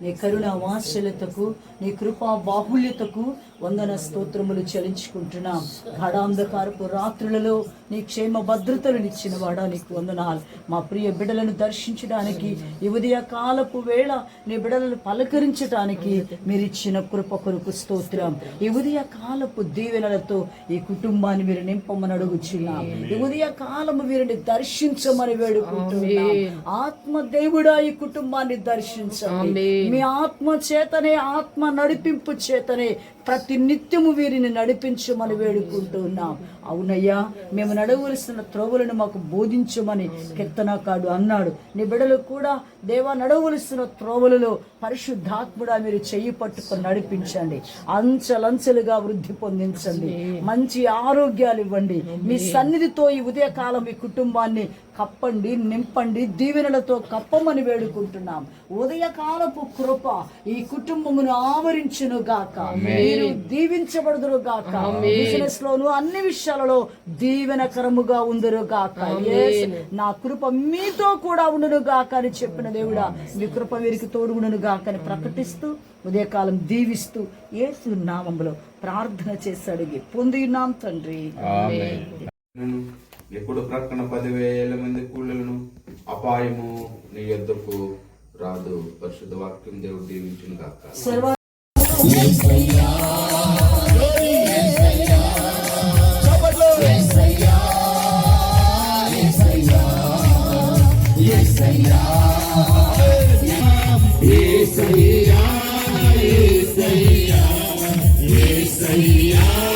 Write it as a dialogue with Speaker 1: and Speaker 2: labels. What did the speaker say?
Speaker 1: నీ కరుణ వాత్సల్యతకు నీ కృపా బాహుల్యతకు వందన స్తోత్రములు చెల్లించుకుంటున్నాం. గాఢాంధకారపు రాత్రులలో నీ క్షేమ భద్రతలు ఇచ్చిన వాడా నీకు వందనాలు. మా ప్రియ బిడ్డలను దర్శించడానికి ఈ ఉదయ కాలపు వేళ నీ బిడ్డలను పలకరించడానికి మీరు ఇచ్చిన కృప కొరకు స్తోత్రం. ఈ ఉదయ కాలపు దీవెనలతో ఈ కుటుంబాన్ని మీరు నింపమని అడుగుచున్నాం. ఈ ఉదయ కాలము వీరిని దర్శించమని వేడుకుంటున్నాం. ఆత్మ దేవుడా ఈ కుటుంబాన్ని దర్శించండి. మీ ఆత్మ చేతనే ఆత్మ నడిపింపు చేతనే ప్రతి నిత్యము వీరిని నడిపించమని వేడుకుంటున్నాం. అవునయ్యా మేము నడవలసిన త్రోవలను మాకు బోధించమని కీర్తనకాడు అన్నాడు. నీ బిడలు కూడా దేవా నడవలసిన త్రోవలలో పరిశుద్ధాత్ముడా మీరు చెయ్యి పట్టుకొని నడిపించండి. అంచెలంచెలుగా వృద్ధి పొందించండి. మంచి ఆరోగ్యాలు ఇవ్వండి. మీ సన్నిధితో ఈ ఉదయకాలం ఈ కుటుంబాన్ని కప్పండి నింపండి దీవెనలతో కప్పమని వేడుకుంటున్నాం. ఉదయకాలపు కృప ఈ కుటుంబమును ఆవరించును గాక మీరు దీవించబడుదురు గాక బిజినెస్ లోను అన్ని విషయాలలో దీవెనకరముగా ఉందరు గాక నా కృప మీతో కూడా ఉండును గాక అని చెప్పిన దేవుడా మీ కృప వీరికి తోడుగును గాక అని ప్రకటిస్తూ ఉదయకాలం దీవిస్తూ యేసు నామములో ప్రార్థన చేసి అడిగి పొందినాం తండ్రి.
Speaker 2: ఎప్పుడు ప్రక్కన పదివేల మంది కూలీలను అపాయము నీ యొద్దకు రాదు పరిశుద్ధ వాక్యం దేవుడు దీవించును కాక
Speaker 3: Yeah.